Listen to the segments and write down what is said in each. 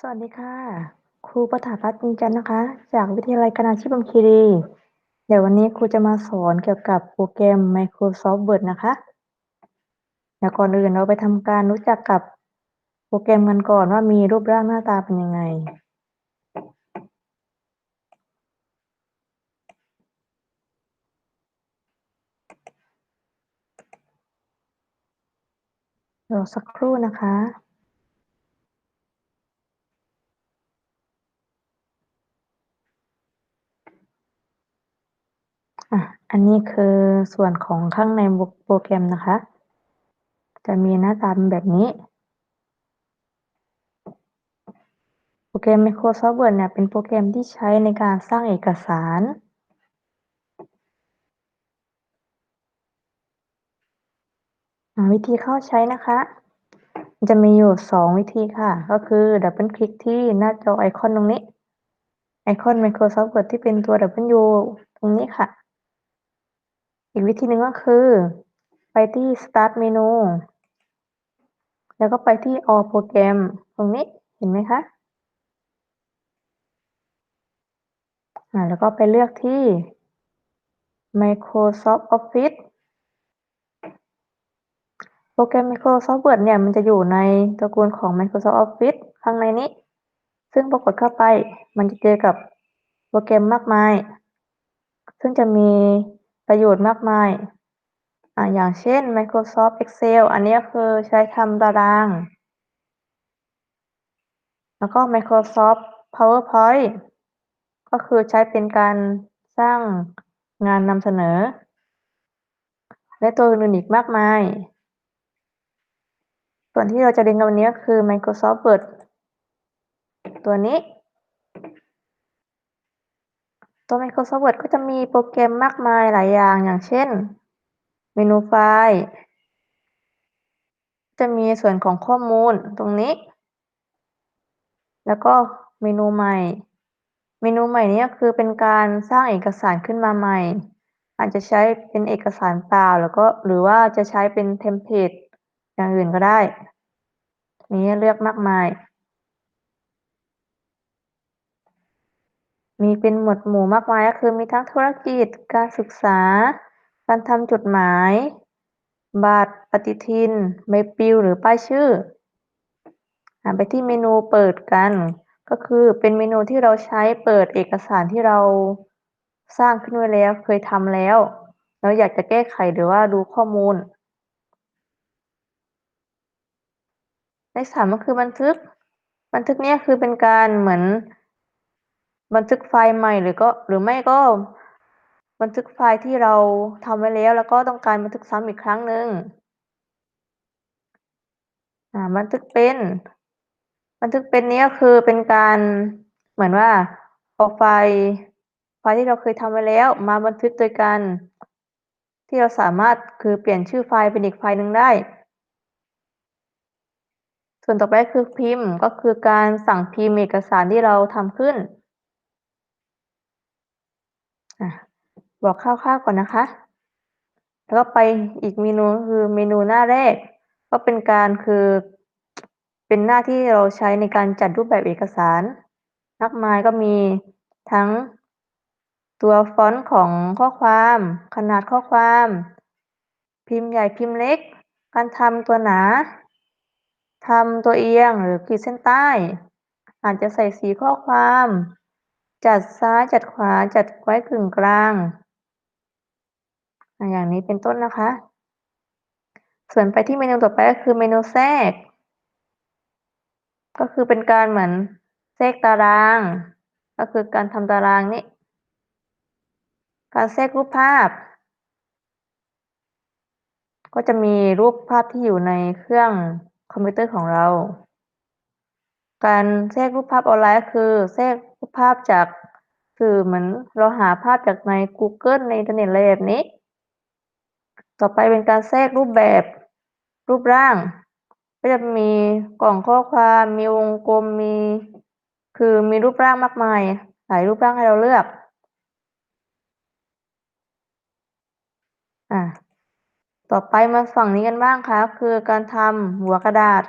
สวัสดีค่ะ ครูประถาพัฒน์บุญจันทร์นะคะ จากวิทยาลัยการอาชีพพรหมคีรี เดี๋ยววันนี้ครูจะมาสอนเกี่ยวกับโปรแกรม Microsoft Word นะคะเดี๋ยวก่อนอื่นเราไปทำการรู้จักกับโปรแกรมกันก่อนว่ามีรูปร่างหน้าตาเป็นยังไง รอสักครู่นะคะ อะ อันนี้คือส่วนของข้างในโปรแกรมนะคะ จะมีหน้าตาเป็นแบบนี้ โปรแกรม Microsoft Word เนี่ยเป็นโปรแกรมที่ใช้ในการสร้างเอกสารอ่าวิธีเข้าใช้นะคะจะมีอยู่ 2 วิธีค่ะ ก็คือดับเบิลคลิกที่หน้าจอไอคอนตรงนี้ ไอคอน Microsoft Word ที่เป็นตัว W ตรงนี้ค่ะ อีกวิธีหนึ่งก็คือ ไปที่ Start เมนู แล้วก็ไปที่ All โปรแกรมตรงนี้เห็นไหมคะ?อ่าแล้วก็ไปเลือกที่ Microsoft Office โปรแกรม Microsoft Word เนี่ยมันจะอยู่ในตระกูลของ Microsoft Office ข้างในนี้ ซึ่งพอกดเข้าไปมันจะเจอกับโปรแกรมมากมาย ซึ่งจะมี ประโยชน์มากมายอ่าอย่างเช่น Microsoft Excel อันนี้คือใช้ทำตาราง แล้วก็ Microsoft PowerPoint ก็คือใช้เป็นการสร้างงานนำเสนอ และตัวอื่นอีกมากมาย ส่วนที่เราจะเรียนกันวันนี้ก็คือ Microsoft Word ตัวนี้ ตัว Microsoft Word ก็จะมีโปรแกรมมากมายหลายอย่าง อย่างเช่น เมนูไฟล์ จะมีส่วนของข้อมูลตรงนี้ แล้วก็เมนูใหม่ เมนูใหม่นี้ก็คือเป็นการสร้างเอกสารขึ้นมาใหม่ อาจจะใช้เป็นเอกสารเปล่า แล้วก็หรือว่าจะใช้เป็นเทมเพลตอย่างอื่นก็ได้มีให้เลือกมากมาย มีเป็นหมวดหมู่มากมายก็คือมีทั้งธุรกิจ การศึกษา การทำจดหมาย บัตรปฏิทินใบปลิวหรือป้ายชื่ออไปที่เมนูเปิดกัน ก็คือเป็นเมนูที่เราใช้เปิดเอกสารที่เราสร้างขึ้นไว้แล้วเคยทำแล้วแล้วอยากจะแก้ไขหรือว่าดูข้อมูลเลข3ก็คือบันทึก บันทึกนี่ยคือเป็นการเหมือน บันทึกไฟล์ใหม่หรือก็หรือไม่ก็ บันทึกไฟล์ที่เราทำไว้แล้ว แล้วก็ต้องการบันทึกซ้ำอีกครั้งหนึ่งอ่าบันทึกเป็น บันทึกเป็นนี้ก็คือเป็นการเหมือนว่าเอาไฟล์ไฟล์ที่เราเคยทำไว้แล้ว มาบันทึกโดยการที่เราสามารถคือเปลี่ยนชื่อไฟล์เป็นอีกไฟล์หนึ่งได้ ส่วนต่อไปคือพิมพ์ก็คือการสั่งพิมพ์เอกสารที่เราทำขึ้น บอกคร่าวๆก่อนนะคะ แล้วก็ไปอีกเมนูคือเมนูหน้าแรก ก็เป็นการคือเป็นหน้าที่เราใช้ในการจัดรูปแบบเอกสารมากมายก็มีทั้งตัวฟอนต์ของข้อความ ขนาดข้อความ พิมพ์ใหญ่พิมพ์เล็ก การทำตัวหนาทำตัวเอียงหรือขีดเส้นใต้ อาจจะใส่สีข้อความ จัดซ้ายจัดขวาจัดไว้กึ่งกลาง อย่างนี้เป็นต้นนะคะ ส่วนไปที่เมนูต่อไปก็คือเมนูแทรก ก็คือเป็นการเหมือนแทรกตาราง ก็คือการทำตารางนี้ การแทรกรูปภาพ ก็จะมีรูปภาพที่อยู่ในเครื่องคอมพิวเตอร์ของเรา การแทรกรูปภาพออนไลน์ก็คือแทรก ภาพจากสื่อเหมือนเราหาภาพจากในกูเกิลในอินเทอร์เน็ตอะไรแบบนี้ ต่อไปเป็นการแทรกรูปแบบรูปร่าง ก็จะมีกล่องข้อความมีวงกลมมี คือมีรูปร่างมากมายหลายรูปร่างให้เราเลือกอ่าต่อไปมาฝั่งนี้กันบ้างค่ะก็คือการทำหัวกระดาษ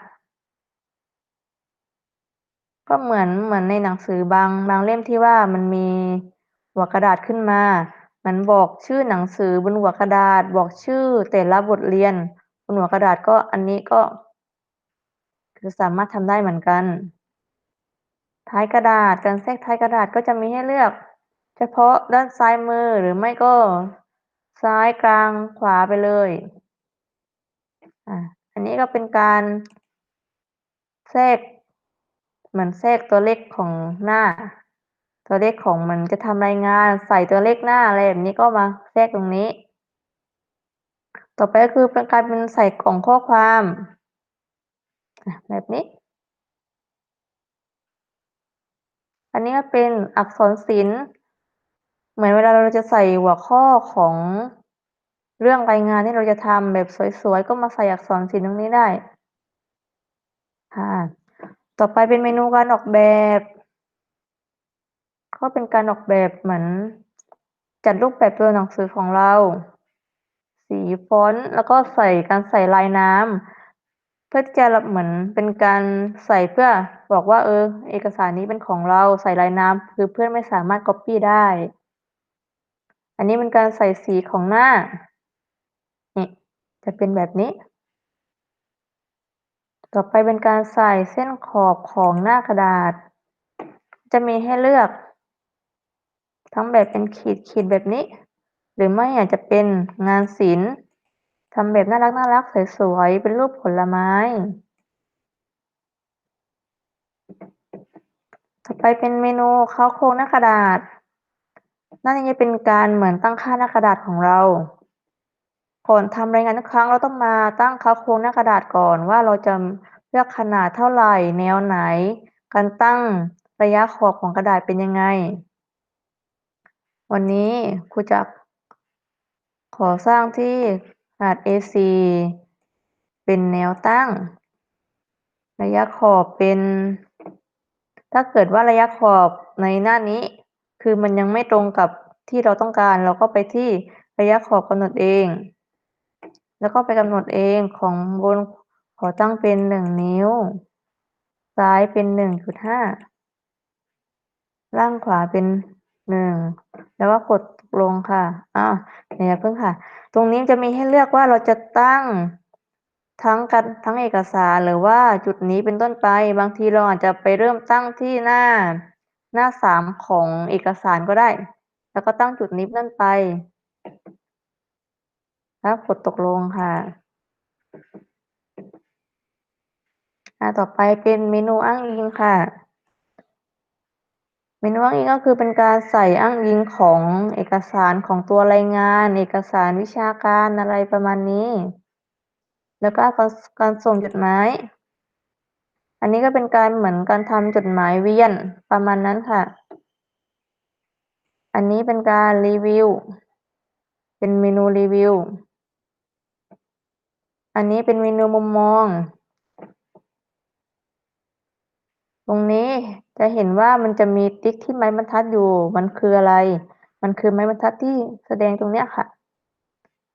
ก็เหมือนเหมือนในหนังสือบางบางเล่มที่ว่ามันมีหัวกระดาษขึ้นมา มันบอกชื่อหนังสือบนหัวกระดาษ บอกชื่อแต่ละบทเรียนบนหัวกระดาษก็อันนี้ก็ คือสามารถทำได้เหมือนกัน ท้ายกระดาษการแทรกท้ายกระดาษก็จะมีให้เลือก เฉพาะด้านซ้ายมือหรือไม่ก็ซ้ายกลางขวาไปเลยอ่าอันนี้ก็เป็นการแทรก มือนแทรกตัวเลขของหน้า ตัวเลขของมือนจะทำรายงานใส่ตัวเลขหน้าอะไรแบบนี้ก็มาแทรกตรงนี้ ต่อไปก็คือเป็นการเป็นใส่กล่องข้อความแบบนี้ อันนี้ก็เป็นอักษรศิลป์เหมือนเวลาเราจะใส่หัวข้อของเรื่องรายงานที่เราจะทำแบบสวยๆ ก็มาใส่อักษรศิลป์ตรงนี้ได้ค่ะ ต่อไปเป็นเมนูการออกแบบก็เป็นการออกแบบเหมือน จัดรูปแบบตัวหนังสือของเรา สีฟอนต์แล้วก็ใส่การใส่ลายน้ำเพื่อจะรับเหมือนเป็นการใส่เพื่อบอกว่าเออ เอกสารนี้เป็นของเราใส่ลายน้ำคือเพื่อนไม่สามารถก๊อบปี้ได้ อันนี้เป็นการใส่สีของหน้านี่จะเป็นแบบนี้ ต่อไปเป็นการใส่เส้นขอบของหน้ากระดาษ จะมีให้เลือกทั้งแบบเป็นขีดๆแบบนี้ หรือไม่อาจจะเป็นงานศิลป์ทำแบบน่ารักๆสวยๆเป็นรูปผลไม้ ต่อไปเป็นเมนูเค้าโครงหน้ากระดาษน้านี้จะเป็นการเหมือนตั้งค่าหน้ากระดาษของเรา ก่อนทำรายงานทุกครั้งเราต้องมาตั้งค้าโครงหน้ากระดาษก่อนว่าเราจะเลือกขนาดเท่าไหร่ แนวไหน การตั้งระยะขอบของกระดาษเป็นยังไง วันนี้ครูจะขอสร้างที่ขนาด A4 เป็นแนวตั้ง ระยะขอบเป็น ถ้าเกิดว่าระยะขอบในหน้านี้ คือมันยังไม่ตรงกับที่เราต้องการ เราก็ไปที่ระยะขอบกำหนดเอง แล้วก็ไปกำหนดเองของบนขอตั้งเป็น1นิ้ว ซ้ายเป็น1.5ล่างขวาเป็น1แล้วก็กดลงค่ะอ้าวเดี๋ยวอย่าเพิ่งค่ะ ตรงนี้จะมีให้เลือกว่าเราจะตั้งทั้งกันทั้งเอกสารหรือว่าจุดนี้เป็นต้นไป บางทีเราอาจจะไปเริ่มตั้งที่หน้าหน้า3ของเอกสารก็ได้ แล้วก็ตั้งจุดนี้เป็นต้นไป แล้วกดตกลงค่ะต่อไปเป็นเมนูอ้างอิงค่ะ เมนูอ้างอิงก็คือเป็นการใส่อ้างอิงของเอกสารของตัวรายงาน เอกสารวิชาการอะไรประมาณนี้ แล้วก็การสการส่งจดหมาย อันนี้ก็เป็นการเหมือนการทำจดหมายเวียนประมาณนั้นค่ะ อันนี้เป็นการรีวิว เป็นเมนูรีวิว อันนี้เป็นเมนูมุมมอง ตรงนี้จะเห็นว่ามันจะมีติ๊กที่ไม้บรรทัดอยู่ มันคืออะไร มันคือไม้บรรทัดที่แสดงตรงเนี้ยค่ะ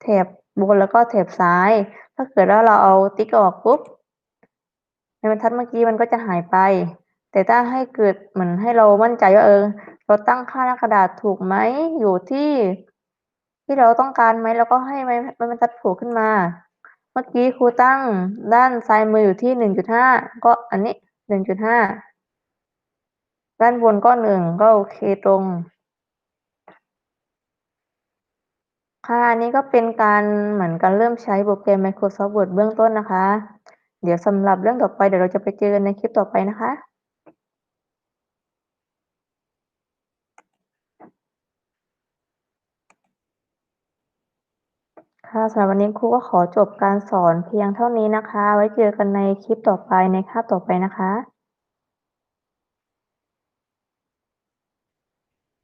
แถบบนแล้วก็แถบซ้าย ถ้าเกิดว่าเราเอาติ๊กออกปุ๊บไม้บรรทัดเมื่อกี้มันก็จะหายไป แต่ถ้าให้เกิดเหมือนให้เรามั่นใจว่าเออ เราตั้งค่าหน้ากระดาษถูกไหมอยู่ที่ที่เราต้องการไหมเราก็ให้ไม้ไม้บรรทัดโผล่ขึ้นมา เมื่อกี้ครูตั้งด้านซ้ายมืออยู่ที่1.5ก็อันนี้1.5ด้านบนก็1ก็โอเคตรง ค่ะอันนี้ก็เป็นการเหมือนการเริ่มใช้โปรแกรม Microsoft Word เบื้องต้นนะคะ เดี๋ยวสำหรับเรื่องต่อไปเดี๋ยวเราจะไปเจอกันในคลิปต่อไปนะคะ ค่ะสำหรับวันนี้ครูก็ขอจบการสอนเพียงเท่านี้นะคะ ไว้เจอกันในคลิปต่อไปในคาบต่อไปนะคะ